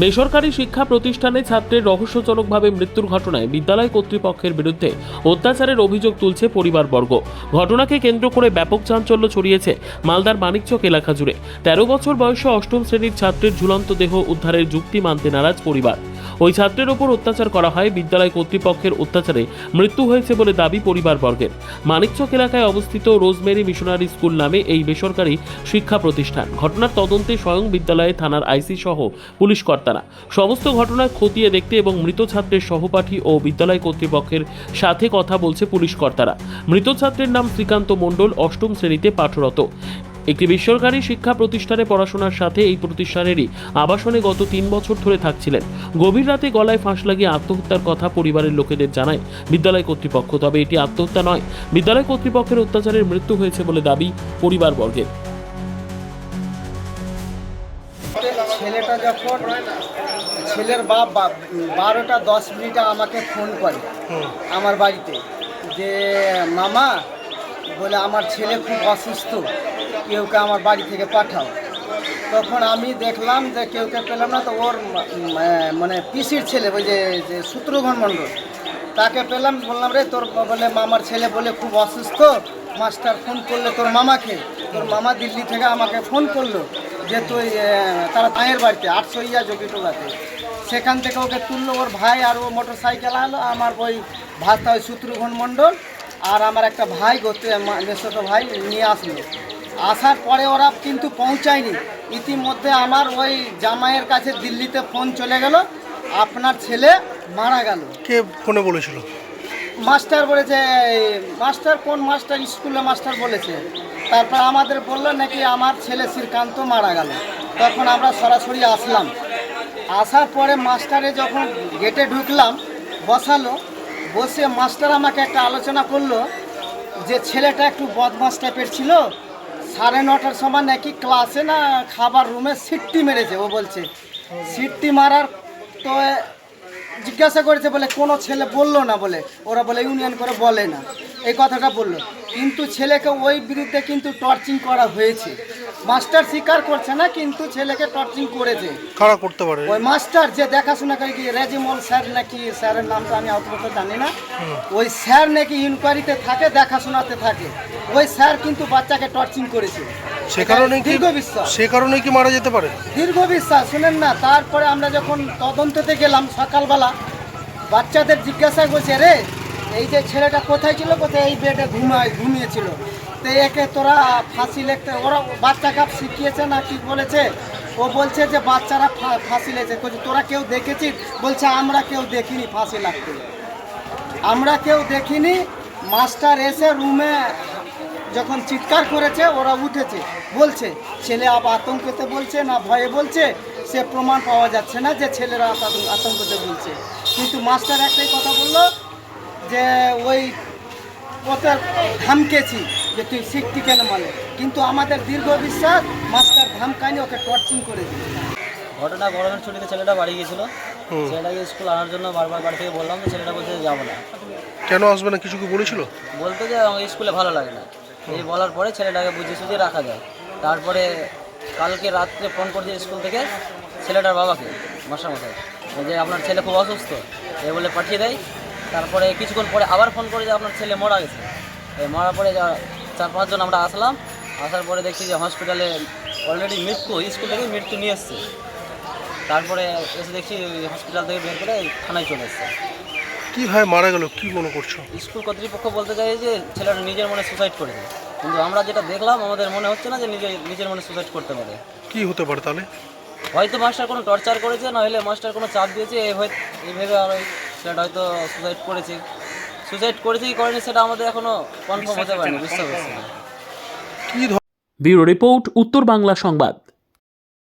বেসরকারি শিক্ষা প্রতিষ্ঠানে ছাত্রের রহস্যজনকভাবে মৃত্যুর ঘটনায় বিদ্যালয় কর্তৃপক্ষের বিরুদ্ধে অত্যাচারের অভিযোগ তুলছে পরিবারবর্গ। ঘটনাকে কেন্দ্র করে ব্যাপক চাঞ্চল্য ছড়িয়েছে মালদার মানিকচক এলাকা জুড়ে। তেরো বছর বয়সে অষ্টম শ্রেণির ছাত্রের ঝুলন্ত দেহ উদ্ধারের যুক্তি মানতে নারাজ পরিবার। ওই ছাত্রের ওপর অত্যাচার করা হয় বিদ্যালয় কর্তৃপক্ষের অত্যাচারে মৃত্যু হয়েছে বলে দাবি পরিবারবর্গের। মানিকচক এলাকায় অবস্থিত রোজমেরি মিশনারি স্কুল নামে এই বেসরকারি শিক্ষা প্রতিষ্ঠান। ঘটনার তদন্তে স্বয়ং বিদ্যালয়ে থানার আইসি সহ পুলিশ কর্তারা। সমস্ত ঘটনা খতিয়ে দেখতে এবং মৃত ছাত্রের সহপাঠী ও বিদ্যালয় কর্তৃপক্ষের সাথে কথা বলছে পুলিশ কর্তারা। মৃত ছাত্রের নাম শ্রীকান্ত মণ্ডল, অষ্টম শ্রেণীতে পাঠরত। একটি বেসরকারি শিক্ষা প্রতিষ্ঠানে পড়াশোনার সাথে এই প্রতিষ্ঠানেরই আবাসনে গত তিন বছর ধরে থাকছিলেন। গভীর রাতে গলায় ফাঁস লাগিয়ে আত্মহত্যার কথা পরিবারের লোকেদের জানায় বিদ্যালয় কর্তৃপক্ষ, তবে এটি আত্মহত্যা নয়। বিদ্যালয় কর্তৃপক্ষের অত্যাচারের মৃত্যু হয়েছে বলে দাবি পরিবারবর্গের। ছেলেটা যখন ছেলের বাপ বারোটা দশ মিনিটে আমাকে ফোন করে আমার বাড়িতে যে, মামা, বলে আমার ছেলে খুব অসুস্থ। কেউকে আমার বাড়ি থেকে পাঠাও। তখন আমি দেখলাম যে কেউকে পেলাম না, তো ওর মানে পিসির ছেলে, ওই যে শত্রুঘ্ন মণ্ডল, তাকে পেলাম, বললাম, রে, তোর বলে মামার ছেলে বলে খুব অসুস্থ, মাস্টার ফোন করল তোর মামাকে, তোর মামা দিল্লি থেকে আমাকে ফোন করল যে তুই তারা ভাইয়ের বাড়িতে আটশো ইয়া জকিটোলাতে সেখান থেকে ওকে তুললো, ওর ভাই আর ও মোটর সাইকেল আনলো, আমার ওই ভাতা ওই শত্রুঘন মণ্ডল আর আমার একটা ভাই গতে ছোটো ভাই নিয়ে আসলো। আসার পরে ওরা কিন্তু পৌঁছায়নি। ইতিমধ্যে আমার ওই জামাইয়ের কাছে দিল্লিতে ফোন চলে গেল আপনার ছেলে মারা গেল। কে ফোনে বলেছিল? মাস্টার বলেছে মাস্টার কোন মাস্টার? স্কুলে মাস্টার বলেছে। তারপর আমাদের বলল নাকি আমার ছেলে শ্রীকান্ত মারা গেল। তখন আমরা সরাসরি আসলাম। আসার পরে মাস্টারে যখন গেটে ঢুকলাম বসালো বসে মাস্টার আমাকে একটা আলোচনা করল যে ছেলেটা একটু বদমাস টাইপের ছিল সাড়ে নটার সময় নাকি ক্লাসে না খাবার রুমে সিটটি মেরেছে, ও বলছে। সিটটি মারার তো জিজ্ঞাসা করেছে বলে কোনো ছেলে বলল না বলে। ওরা বলে ইউনিয়ন করে বলে না। এই কথাটা বলল। কিন্তু ছেলেকে ওই বিরুদ্ধে কিন্তু টর্চিং করা হয়েছে। মাস্টার স্বীকার করছে না কিন্তু ছেলেকে টর্চিং করেছে। কারা করতে পারে? ওই মাস্টার যে দেখাশোনা করে কি রেজিমল স্যার নাকি স্যারের নামটা আমি অত জানি না। ওই স্যার নাকি ইনকোয়ারিতে থাকে দেখাশোনাতে থাকে। ওই স্যার কিন্তু বাচ্চাকে টর্চিং করেছে। সে কারণেই কি সে কারণেই কি মারা যেতে পারে? দীর্ঘ বিশ্বাস শুনেন না তারপরে আমরা যখন তদন্ততে গেলাম সকালবেলা বাচ্চাদের জিজ্ঞাসা করছে রে এই যে ছেলেটা কোথায় ছিল? কোথায় এই বেডে ঘুমায় ঘুমিয়েছিল? তো একে তোরা ফাঁসি লিখতে ওরা বাচ্চা কাপ শিখিয়েছে না কি বলেছে? ও বলছে যে বাচ্চারা ফাঁসি লেগেছে। বলছে তোরা কেউ দেখেছিস? বলছে আমরা কেউ দেখিনি ফাঁসি লাগতে। আমরা কেউ দেখিনি। মাস্টার এসে রুমে যখন চিৎকার করেছে ওরা উঠেছে। বলছে ছেলে আবার আতঙ্কতে বলছে না ভয়ে বলছে? সে প্রমাণ পাওয়া যাচ্ছে না যে ছেলেরা আতঙ্ক- আতঙ্কতে বলছে। কিন্তু মাস্টার একটাই কথা বলল যে ওই ওতে ধামকেছি যে তুই শিখতি কেন মানে? কিন্তু আমাদের দীর্ঘ বিশ্বাস মাস্টার ধামকানি ওকে টর্চিং করে দিল। ঘটনা গরমের ছুটিতে ছেলেটা বাড়ি গিয়েছিল। ছেলেটাকে স্কুল আনার জন্য বারবার বাড়ি থেকে বললাম যে ছেলেটা বলছে যাব না। কেন আসবে না? কিছু কি বলেছিল? বলতে যে আমাকে স্কুলে ভালো লাগে না। এই বলার পরে ছেলেটাকে বুঝিয়ে সুঝিয়ে রাখা যায়। তারপরে কালকে রাত্রে ফোন করছে স্কুল থেকে ছেলেটার বাবাকে মশাই যে আপনার ছেলে খুব অসুস্থ, এ বলে পাঠিয়ে দেয়। তারপরে কিছুক্ষণ পরে আবার ফোন করে যে আপনার ছেলে মরা গেছে। এই মরার পরে চার পাঁচজন আমরা আসলাম। আসার পরে দেখছি যে হসপিটালে অলরেডি মৃত্যু, স্কুল থেকে মৃত্যু নিয়ে এসছে। তারপরে এসে দেখছি হসপিটাল থেকে বের করে থানায় চলে এসছে। কীভাবে মারা গেল কি মনে করছ? স্কুল কর্তৃপক্ষ বলতে চাই যে ছেলেটা নিজের মনে সুসাইড করেছে। কিন্তু আমরা যেটা দেখলাম আমাদের মনে হচ্ছে না যে নিজে নিজের মনে সুসাইড করতে পারে। কি হতে পারে তাহলে? হয়তো মাস্টার কোনো টর্চার করেছে না হলে মাস্টার কোনো চাপ দিয়েছে এই হয় এইভাবে আর ওই ছেলেটা হয়তো সুসাইড করেছে। সুসাইড করেছে কি করেনি সেটা আমাদের এখনও কনফার্ম হতে পারেনি বুঝতে পারছি না। কি ধর- ব্যুরো রিপোর্ট উত্তর বাংলা সংবাদ।